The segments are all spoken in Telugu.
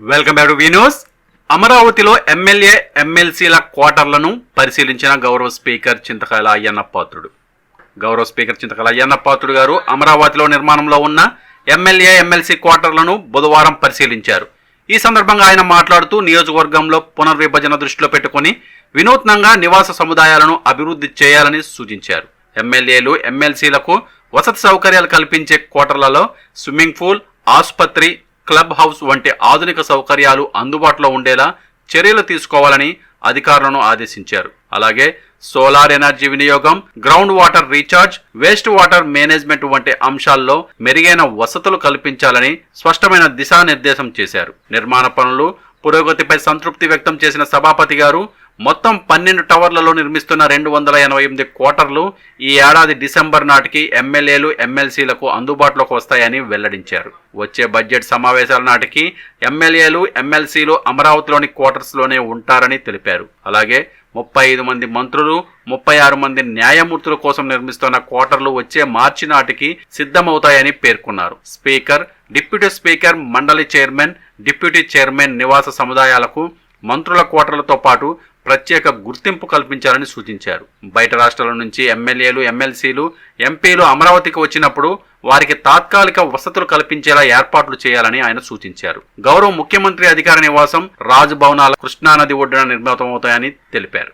వెల్కమ్ బ్యాక్ టు వినోస్ అమరావతిలో ఎమ్మెల్యే ఎమ్మెల్సీల క్వార్టర్లను పరిశీలించిన గౌరవ స్పీకర్ చింతకాయల అయ్యన్న పాత్రుడు గౌరవ స్పీకర్ చింతకాయల అయ్యన్న పాత్రుడు గారు అమరావతిలో నిర్మాణంలో ఉన్న ఎమ్మెల్యే ఎమ్మెల్సీ క్వార్టర్లను బుధవారం పరిశీలించారు. ఈ సందర్భంగా ఆయన మాట్లాడుతూ నియోజకవర్గంలో పునర్విభజన దృష్టిలో పెట్టుకుని వినూత్నంగా నివాస సముదాయాలను అభివృద్ధి చేయాలని సూచించారు. ఎమ్మెల్యేలు ఎమ్మెల్సీలకు వసతి సౌకర్యాలు కల్పించే క్వార్టర్లలో స్విమ్మింగ్ పూల్ ఆసుపత్రి క్లబ్ హౌస్ వంటి ఆధునిక సౌకర్యాలు అందుబాటులో ఉండేలా చర్యలు తీసుకోవాలని అధికారులను ఆదేశించారు. అలాగే సోలార్ ఎనర్జీ వినియోగం ground water recharge waste water management వంటి అంశాల్లో మెరుగైన వసతులు కల్పించాలని స్పష్టమైన దిశానిర్దేశం చేశారు. నిర్మాణ పనులు పురోగతిపై సంతృప్తి వ్యక్తం చేసిన సభాపతి గారు మొత్తం పన్నెండు టవర్లలో నిర్మిస్తున్న రెండు వందల ఎనభై ఎనిమిది క్వార్టర్లు ఈ ఏడాది డిసెంబర్ నాటికి ఎమ్మెల్యేలు ఎమ్మెల్సీలకు అందుబాటులోకి వస్తాయని వెల్లడించారు. వచ్చే బడ్జెట్ సమావేశాల నాటికి ఎమ్మెల్యేలు ఎమ్మెల్సీలు అమరావతిలోని క్వార్టర్స్లోనే ఉంటారని తెలిపారు. అలాగే ముప్పై ఐదు మంది మంత్రులు ముప్పై ఆరు మంది న్యాయమూర్తుల కోసం నిర్మిస్తున్న క్వార్టర్లు వచ్చే మార్చి నాటికి సిద్ధమవుతాయని పేర్కొన్నారు. స్పీకర్ డిప్యూటీ స్పీకర్ మండలి చైర్మన్ డిప్యూటీ చైర్మన్ నివాస సముదాయాలకు మంత్రుల కోటలతో పాటు ప్రత్యేక గుర్తింపు కల్పించాలని సూచించారు. బయట రాష్ట్రాల నుంచి ఎమ్మెల్యేలు ఎమ్మెల్సీలు ఎంపీలు అమరావతికి వచ్చినప్పుడు వారికి తాత్కాలిక వసతులు కల్పించేలా ఏర్పాట్లు చేయాలని ఆయన సూచించారు. గౌరవ ముఖ్యమంత్రి అధికార నివాసం రాజభవనాల కృష్ణానది ఒడ్డున నిర్మితమవుతాయని తెలిపారు.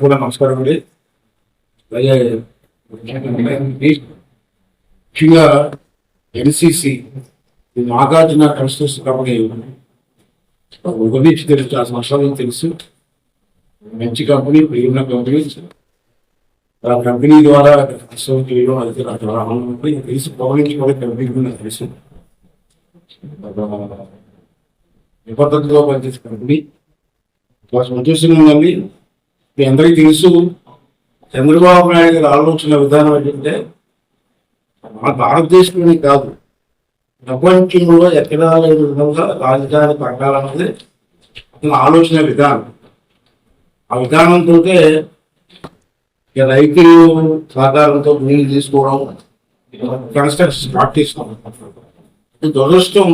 కూడా నమస్కారం అండి. ముఖ్యంగా ఎన్సిసి నాగార్జున కన్స్ట్రక్షన్ కంపెనీ గురించి తెలుసు ఆ సంవత్సరాలు తెలుసు. మంచి కంపెనీ ప్రియమైన కంపెనీ. ఆ కంపెనీ ద్వారా కన్స్ట్రక్షన్ చేయడం అది నాకు తెలుసు. పవన్ కూడా కంపెనీ గురించి నాకు తెలుసు ఒక పనిచేసే కంపెనీ. చాలా సంతోషంగా ఉందండి. మీ అందరికీ తెలుసు. చంద్రబాబు నాయుడు గారి ఆలోచన విధానం ఏంటంటే మన భారతదేశంలోనే కాదు. ప్రపంచంలో ఎక్కడా లేని విధంగా రాజధాని పట్టాలన్నది అతని ఆలోచన విధానం. ఆ విధానంతో రైతులు సహకారంతో నీళ్ళు తీసుకోవడం కన్స్ట్రక్షన్ స్టార్ట్ చేసుకోవడం దురదృష్టం.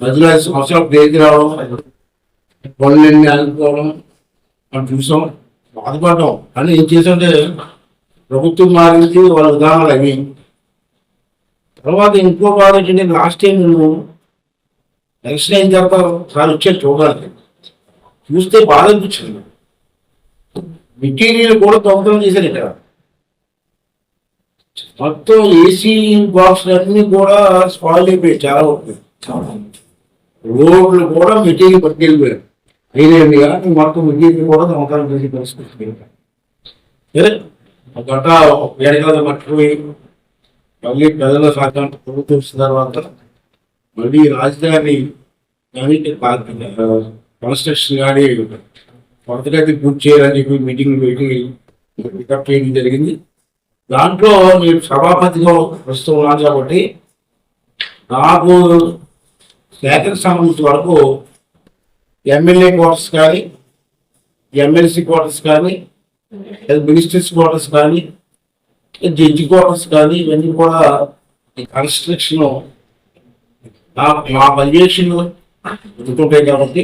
ప్రజల ఐదు సంవత్సరాలు పేరుకి రావడం పనులన్నీ ఆగిపోవడం మనం చూసాం. బాధపడటం కానీ ఏం చేసంటే ప్రభుత్వం మారింది వాళ్ళ విధానాలు అవి. తర్వాత ఇంకో బాధ ఏంటంటే లాస్ట్ టైం నేను ఎలక్షన్ అయిన తర్వాత సార్ వచ్చే చూడాలి. చూస్తే బాధ అనిపించింది. మెటీరియల్ కూడా దొంగతనం చేశారు ఇక్కడ. మొత్తం ఏసీ బాక్స్ అన్ని కూడా స్పాయిల్ అయిపోయాయి చాలా వరకు. రోడ్లు కూడా మెటీరియల్ పట్టుకెళ్ళిపోయారు ఐదేళ్ళు కానీ మొత్తం మెటీరియల్ కూడా దొంగతనం చేసి పరిస్థితి సరే ఒక గంట వేడకాల పట్టుకుపోయి మళ్ళీ ప్రజల సహకారం ప్రభుత్వం వచ్చిన తర్వాత మళ్ళీ రాజధాని కానీ కన్స్ట్రక్షన్ కానీ కొత్తగా పూర్తి చేయాలని చెప్పి మీటింగ్ పెట్టి పికప్ చేయడం జరిగింది. దాంట్లో మీరు సభాపతిగా ప్రస్తుతం ఉన్నాను కాబట్టి నాకు శాఖకు సంబంధించిన వరకు ఎమ్మెల్యే క్వార్టర్స్ కానీ ఎమ్మెల్సీ క్వార్టర్స్ కానీ మినిస్టర్స్ క్వార్టర్స్ కానీ జడ్జి క్వార్టర్స్ కానీ ఇవన్నీ కూడా ఈ కన్స్ట్రక్షన్ మా పనిచేసిన ఉంటుంటాయి కాబట్టి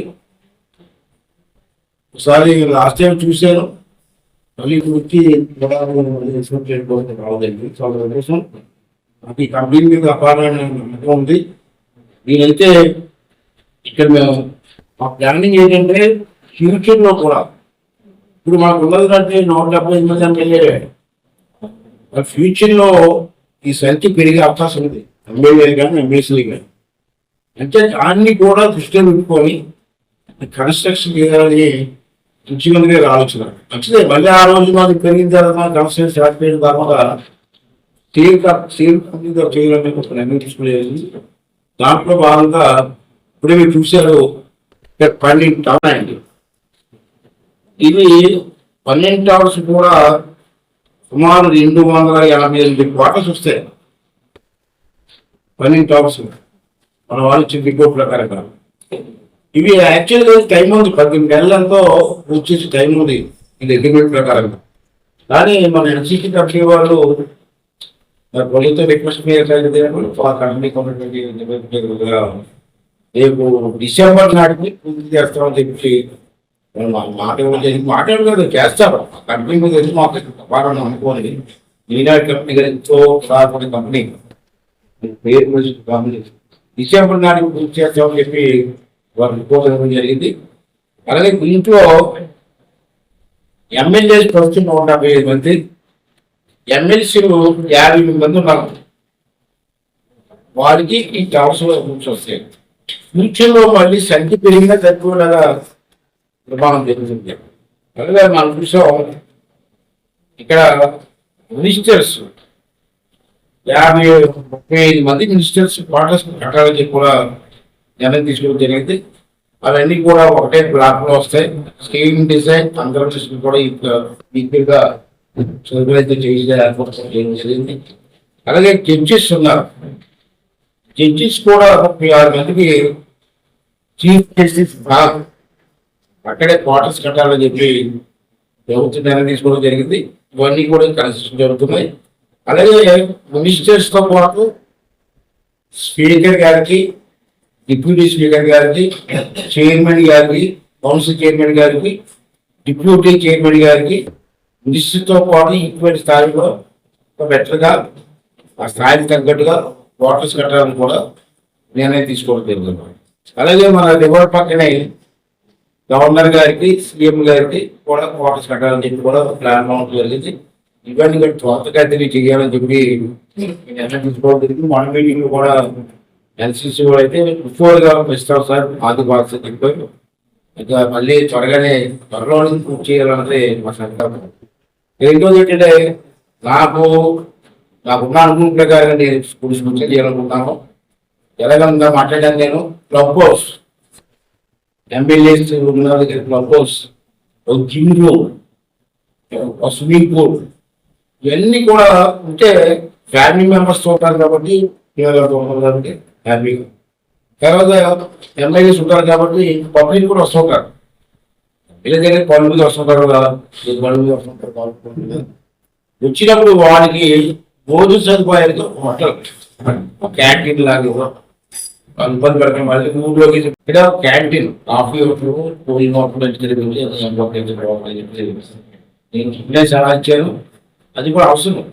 ఒకసారి లాస్ట్ టైం చూశాను. మళ్ళీ వచ్చి కూడా రావదండి చాలా సంతోషం. నాకు ఈ కంపెనీ మీద అపారమైన నమ్మకం ఉంది. నేనైతే ఇక్కడ మేము మా ప్లానింగ్ ఏంటంటే ఫ్యూచర్లో కూడా ఇప్పుడు మాకు ఉన్నది కంటే నూట డెబ్బై ఎనిమిది అంటే ఫ్యూచర్లో ఈ సంఖ్య పెరిగే అవకాశం ఉంది. ఎమ్మెల్యేలు కానీ ఎమ్మెల్సీలు కానీ అంటే దాన్ని కూడా దృష్టిలో పెట్టుకొని కన్స్ట్రక్షన్ చేయాలని ఉద్యోగులుగా ఆలోచన మంచిదే. మళ్ళీ ఆ రోజు మాకు పెరిగిన తర్వాత కన్స్ట్రక్షన్ స్టార్ట్ అయిన తర్వాత స్టీల్ స్టీల్ కంపెనీతో చేయాలని ఒక నిర్ణయం తీసుకునేది దాంట్లో భాగంగా ఇప్పుడే మీరు చూశారు ఇక్కడ పన్నెండు టవర్ అయింది ఇవి పన్నెండు టవర్స్ కూడా సుమారు రెండు వందల యాభై ఎనిమిది క్వార్టర్స్ వస్తాయి రన్నింగ్ టాప్స్ మన వాళ్ళు ఇచ్చిన రిపోర్ట్ ప్రకారం కాదు. ఇవి యాక్చువల్గా టైం ఉంది. పద్దెనిమిది నెలలతో వచ్చేసి టైం ఉంది. ఇది అగ్రిమెంట్ ప్రకారం. కానీ మన ఎన్సీసీ కంపెనీ వాళ్ళు మరి ప్రభుత్వం రిక్వెస్ట్ మీద కంపెనీ రేపు డిసెంబర్ నాటికి పూర్తి చేస్తామని చెప్పి వాళ్ళు మా- మాట మాట కాదు చేస్తారు కంపెనీ మీద ఎందుకు మాకు వ్యాపారం అనుకోని ఈనాడు కంపెనీ గారు ఎంతో సాగుకునే కంపెనీ. పేరు గురించి కంపెనీ డిసెంబర్ నాటికి పూర్తి చేస్తామని చెప్పి వారు రిపోర్ట్ ఇవ్వడం జరిగింది. అలాగే ఇంట్లో ఎమ్మెల్యేలు ప్రస్తుతం నూట డెబ్బై ఐదు మంది. ఎమ్మెల్సీలు యాభై ఎనిమిది మంది ఉన్నారు. వారికి ఈ టవర్స్ కూర్చొస్తాయి రూమ్స్ ఫ్యూచర్లో మళ్ళీ సంఖ్య పెరిగినా తక్కువలాగా ప్రభావం జరుగుతుంది. అలాగే మనం చూసాం ఇక్కడ మినిస్టర్స్ యాభై ముప్పై ఐదు మంది మినిస్టర్స్ క్వార్టర్స్ కట్టాలని కూడా నిర్ణయం తీసుకోవడం జరిగింది. అవన్నీ కూడా ఒకటే బ్లాక్లో వస్తాయి. స్కీమ్ డిజైన్ అందరం కూడా ఈక్వల్గా చదువులైతే చేయడం జరిగింది. అలాగే జడ్జెస్ ఉన్నారు. జడ్జెస్ కూడా ముప్పై ఆరు మందికి చీఫ్ జస్టిస్ భాగ్ అక్కడే క్వార్టర్స్ కట్టాలని చెప్పి ప్రభుత్వం నిర్ణయం తీసుకోవడం జరిగింది. ఇవన్నీ కూడా కన్స్ట్రక్షన్ జరుగుతున్నాయి. అలాగే మినిస్టర్స్తో పాటు స్పీకర్ గారికి డిప్యూటీ స్పీకర్ గారికి చైర్మన్ గారికి కౌన్సిల్ చైర్మన్ గారికి డిప్యూటీ చైర్మన్ గారికి మినిస్టర్తో పాటు ఈక్వల్ స్థాయిలో బెటర్గా ఆ స్థాయికి తగ్గట్టుగా క్వార్టర్స్ కట్టాలని కూడా నిర్ణయం తీసుకోవడం జరిగింది అలాగే మన రివర్ పక్కనే గవర్నర్ గారికి సీఎం గారికి కూడా క్వార్టర్స్ కట్టాలని చెప్పి కూడా ప్లాన్ అవడం జరిగింది. ఇవన్నీ కూడా త్వరగా చేయాలని చెప్పి నిర్ణయించుకోవడం మన మీటింగ్ కూడా ఎన్సీసీ కూడా అయితే బిఫోర్గా ఇస్తాం సార్ ఆది బాక్స్ చెప్పారు. ఇంకా మళ్ళీ త్వరగానే త్వరలో పూర్తి చేయాలన్నది మా సంకల్పం. రెండోది ఏంటంటే నాకు నాకున్న అనుకున్న ప్రకారం నేను స్కూల్ పూర్తి చేయాలనుకుంటున్నాను. ఎలాగంగా మాట్లాడాను నేను. క్లబ్ హౌస్ ఎమ్మెల్యేస్ ఉన్న దగ్గర క్లబ్ హౌస్ ఒక జిమ్ రూమ్ ఒక స్విమ్మింగ్ పూల్ ఇవన్నీ కూడా ఉంటే ఫ్యామిలీ మెంబర్స్ ఉంటారు కాబట్టి పిల్లలతో ఉంటారు కాబట్టి హ్యాపీగా తర్వాత ఎంఐఎస్ ఉంటారు కాబట్టి పబ్లిక్ కూడా వస్తుంటారు వీళ్ళ దగ్గర పనుల మీద వస్తుంటారు కదా పనుల మీద వస్తుంటారు పనుల వచ్చినప్పుడు వాడికి భోజన సదుపాయాలతో హోటల్ క్యాంటీన్ లాగా ఇబ్బంది పడతాం. మళ్ళీ ఊళ్ళోకి ఇక్కడ క్యాంటీన్ కాఫీ హోటల్ పోయి హోటల్ నేను ఇప్పుడే చాలా ఇచ్చాను. అది కూడా అవసరం.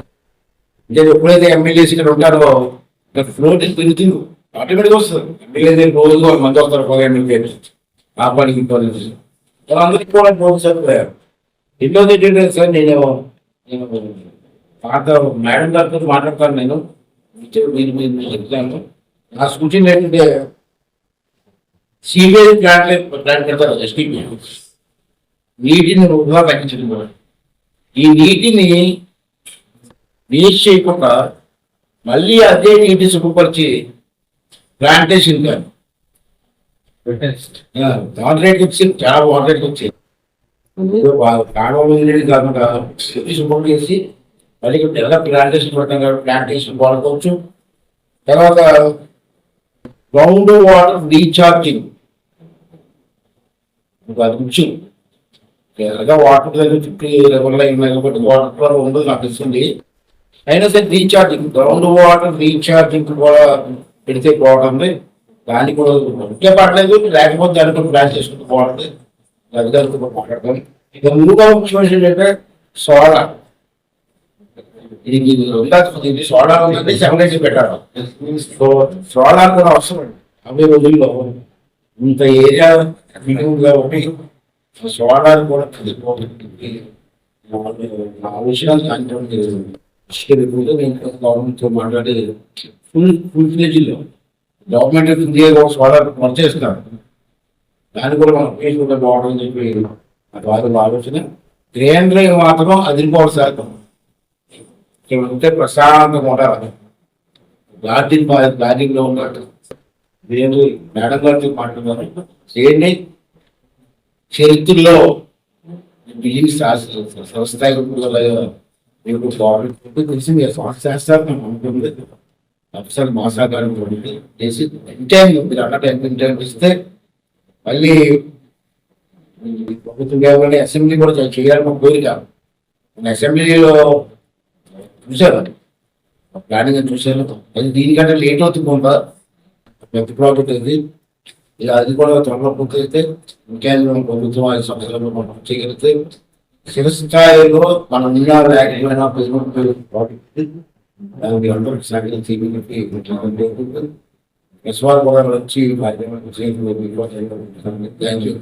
నేను ఎప్పుడైతే ఎమ్మెల్యేస్ ఇక్కడ ఉంటారో ఫ్లోట్ పెరుగుతుంది ఆటోమేటిక్ వస్తుంది. ఎమ్మెల్యే రోజు ఒక మంది వస్తారు ఒక ఎమ్మెల్యే ఆ పనికి ఇబ్బంది పనికి వాళ్ళందరికీ కూడా రోజు సరిపోయారు రెండోది ఏంటంటే సార్ నేను పాత మేడం గారితో మాట్లాడతాను నేను. మీరు మీరు మీరు చెప్తాను నా సూచన ఏంటంటే సీవేజ్ ప్లాంట్ ప్లాంట్ పెడతారు ఎస్టీపీ నీటిని వృధా తగ్గించడం. ఈ నీటిని వేస్ట్ చేయకుండా మళ్ళీ అదే నీటి శుభ్రపరిచి ప్లాంటేషన్ కానీ వాటర్ రేట్ వచ్చి చాలా వాటర్ రేట్ వచ్చి కాలువలు నీళ్ళు కాకుండా శుభ్రం చేసి మళ్ళీ ఎలా ప్లాంటేషన్ పెట్టాం కాబట్టి ప్లాంటేషన్ వాడుకోవచ్చు. తర్వాత గ్రౌండ్ వాటర్ రీఛార్జింగ్ అది ముఖ్యం ఎలాగా వాటర్ దగ్గర చుట్టూ రెగ్యులర్ అయినాయి కాబట్టి వాటర్ కూడా ఉండదు నాకు తెలిసింది అయినా సరే రీఛార్జింగ్ గ్రౌండ్ వాటర్ రీఛార్జింగ్ కూడా పెడితే బాగుంటుంది. దాన్ని కూడా ఉంటే పడలేదు లేకపోతే దాన్ని కూడా ప్లాన్ చేసుకుంటే బాగుంటుంది. అది దానికి కూడా మాట్లాడతాం ఇక మూడో ముఖ్యమైన ఏంటంటే సోలార్ ఇది ఇది ఉండాల్సింది. ఇది సోలార్ సోలార్ కూడా అవసరం అవి రోజుల్లో ఇంత ఏరియా మినిమంగా ఒకటి సోలార్ కూడా తెలిసిపోతుంది నా విషయాలు మాట్లాడి full full ఫ్లెజ్లో government of India solar work చేస్తున్నారు. దాన్ని కూడా మనం ఉపయోగించుకుంటే బాగుంటుందని చెప్పి అది వాళ్ళ ఆలోచన. కేంద్రం మాత్రం అదిరిపోవడం శాతం ఇక్కడ ఉంటే ప్రశాంతంగా ఉండాలి గార్డెన్ గార్డెన్లో ఉన్నట్టు నేను మేడం గారితో మాట్లాడుతున్నాను. చేయండి చరిత్రలో బిల్డింగ్ సంస్థ మీకు గవర్నమెంట్ తెలిసి మీరు సంస్థ చేస్తారు నాకు ఉంటుంది ఒకసారి మాసాగారం చూడండి చేసి టైం మీరు అన్న టైం ఇస్తే మళ్ళీ ప్రభుత్వం కావాలంటే అసెంబ్లీ కూడా చేయాలని కోరిక. అసెంబ్లీలో చూసారు ప్లానింగ్ చూశాను అది దీనికంటే లేట్ అవుతుంది కొంత పెద్ద ప్రాజెక్ట్ ఇది ఇలా అది కూడా త్వరలో పూర్తయితే ఇంకేమైనా ప్రభుత్వం ఐదు సంవత్సరాలు మనం చేయగలిగితే చిరస్థాయిలో మన నిజాలు యాక్టివైన ప్రాజెక్ట్ దానికి కూడా వచ్చి థ్యాంక్ యూ